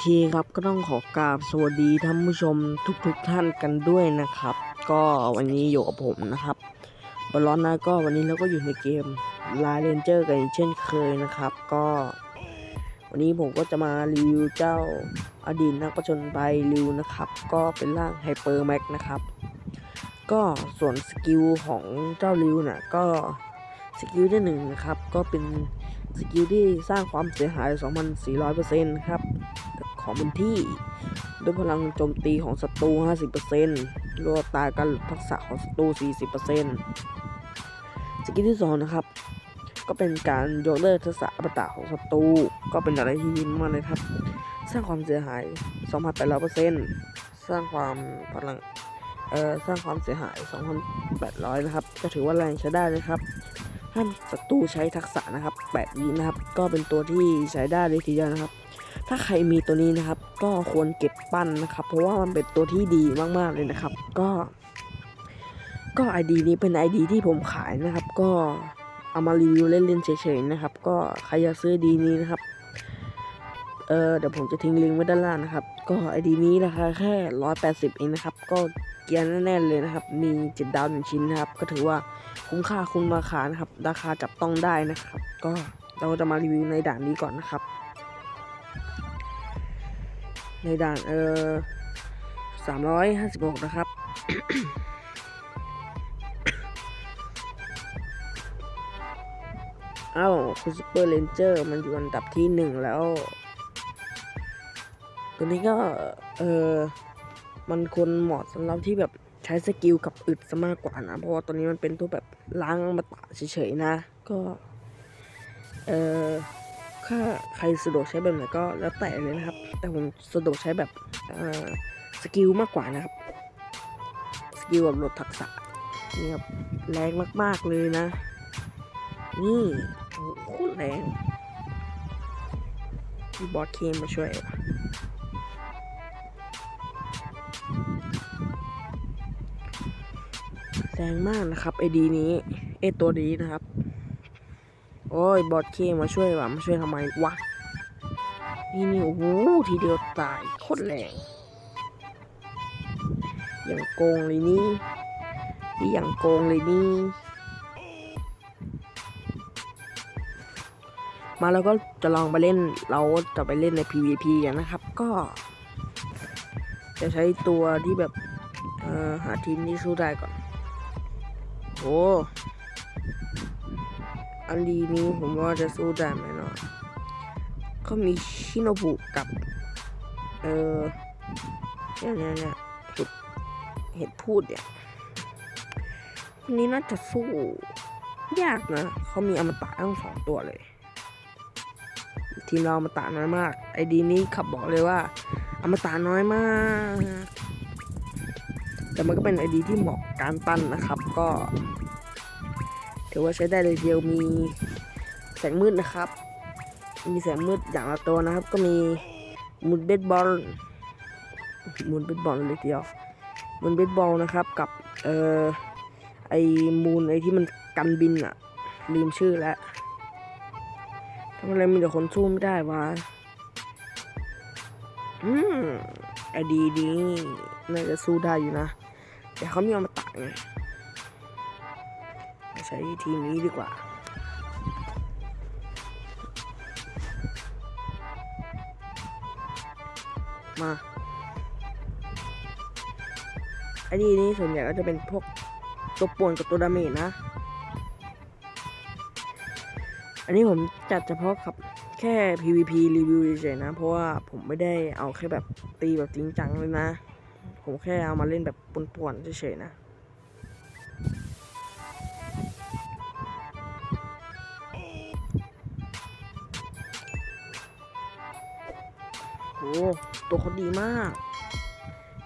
เคครับก็ต้องขอกราบสวัสดีท่านผู้ชมทุกๆทท่านกันด้วยนะครับ ก็วันนี้อยู่กับผมนะครับบอลลอนนะก็วันนี้เราก็อยู่ในเกมลายเรนเจอร์กันเช่นเคยนะครับ ก็ วันนี้ผมก็จะมารีวิวเจ้าอดีตนักประชนภัยริวนะครับ ก็เป็นร่างไฮเปอร์แม็กนะครับ ก็ส่วนสกิลของเจ้าริวน่ะก็สกิลที่หนึ่งนะครับก็เป็นสกิลที่สร้างความเสียหาย 2,400%ครับ ของพื้นที่ ด้วยพลังโจมตีของศัตรู 50%รวดตาการหลุดทักษะของศัตรู 40%สกิลที่ 2 นะครับ ก็เป็นการยกเลิกทักษะอมตะของศัตรู ก็เป็นอะไรที่ดีมากเลยครับ สร้างความเสียหาย 2,800%สร้างความพลังเอ่อสร้างความเสียหาย 2,800 นะครับ ก็ถือว่าแรงใช้ได้เลยครับห้ามศัตรูใช้ทักษะนะครับ8วินะครับ ก็เป็นตัวที่ใช้ได้เลยทีเดียวนะครับ ถ้าใครมีตัวนี้นะครับ ก็ควรเก็บปั้นนะครับ เพราะว่ามันเป็นตัวที่ดีมากๆเลยนะครับ ก็ ก็ไอดีนี้เป็น ID ที่ผมขายนะครับ ก็เอามารีวิวเล่นๆเฉยๆนะครับ ก็ใครอยากซื้อดีนี้นะครับเออเดี๋ยวผมจะทิ้งลิงก์ไว้ด้านล่างนะครับ ก็ไอดีนี้ราคาแค่180เองนะครับ ก็เกียร์แน่ๆเลยนะครับ มีจิตดาวหนึ่งชิ้นนะครับ ก็ถือว่าคุ้มค่าคุ้มราคานะครับ ราคาจับต้องได้นะครับ ก็เราจะมารีวิวในด่านนี้ก่อนนะครับ ในด่านเออ356นะครับ เอ้าคุณซูเปอร์เรนเจอร์มันอยู่อันดับที่หนึ่งแล้วตัวนี้ก็ เออมันควรเหมาะสำหรับที่แบบใช้สกิลกับอึดซะมากกว่านะ เพราะว่าตัวนี้มันเป็นตัวแบบล้างมาตะเฉยๆนะ ก็ เออ ถ้าใครสะดวกใช้แบบไหนก็แล้วแต่เลยนะครับ แต่ผมสะดวกใช้แบบสกิลมากกว่านะครับ สกิลแบบลดทักษะนี่ครับแรงมาก ๆ เลยนะ นี่โหโคตรแรงมีบอสเคมมาช่วยแรงมากนะครับไอดีนี้ไอตัวนี้นะครับ โอ้ย บอสเคมาช่วยว่ะมาช่วยทำไมวะ นี่นี่โอ้โหทีเดียวตายโคตรแรงอย่างโกงเลยนี่นี่อย่างโกงเลยนี่ มาแล้วก็จะลองไปเล่นเราจะไปเล่นใน PVP กันนะครับ ก็ จะใช้ตัวที่แบบ เอ่อ หาทีมที่สู้ได้ก่อน โอ้ อันดีนี้ผมว่าจะสู้ได้ไหมเนาะก็มีชิโนบุกับ เออเนี่ยเนี่ยเนี่ยเห็ดเห็ดพูดเนี่ยคนนี้น่าจะสู้ ยากนะ เขามีอมตะทั้งสองตัวเลย ทีมเราอมตะน้อยมาก ไอดีนี้ขับบอกเลยว่า อมตะน้อยมาก แต่มันก็เป็นไอดีที่เหมาะการปั้นนะครับ ก็ ถือว่าใช้ได้เลยเดียวมีแสงมืดนะครับ มีแสงมืดอย่างละตัวนะครับ ก็มีมุนเบสบอลมุนเบสบอลเลยเดียวมุนเบสบอลนะครับกับเอ่อไอมูนไอที่มันกันบินอะลืมชื่อแล้วทำอะไรมีแต่คนสู้ไม่ได้วะอืมไอดีนี้น่าจะสู้ได้อยู่นะ แต่เขามีอมตะไง ช้ทีมนี้ดีกว่ามาไอ้ดีนี้ส่วนใหญ่ก็จะเป็นพวกตัวป่วนกับตัวดาเมจนะ อันนี้ผมจัดเฉพาะครับแค่ PVP รีวิวเฉยๆนะ เพราะว่าผมไม่ได้เอาแค่แบบตีแบบจริงจังเลยนะ ผมแค่เอามาเล่นแบบป่วนๆเฉยๆนะ โหตัวเขาดีมาก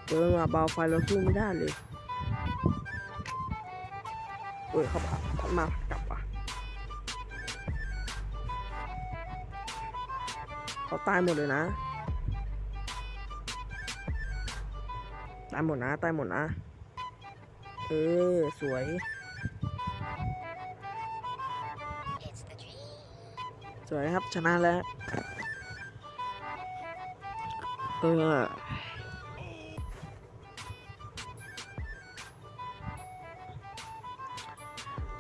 เจอมาเบาไฟเราสู้ไม่ได้เลยโอ้ยเขาผัดผัดมากลับว่ะเขาตายหมดเลยนะ ตายหมดนะ ตายหมดนะ เออ สวยสวยครับ ชนะแล้ว เออ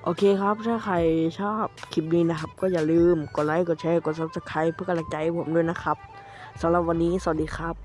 โอเคครับ ถ้าใครชอบคลิปนี้นะครับ ก็อย่าลืมกดไลค์ กดแชร์ กด subscribe เพื่อกำลังใจให้ผมด้วยนะครับสำหรับวันนี้ สวัสดีครับ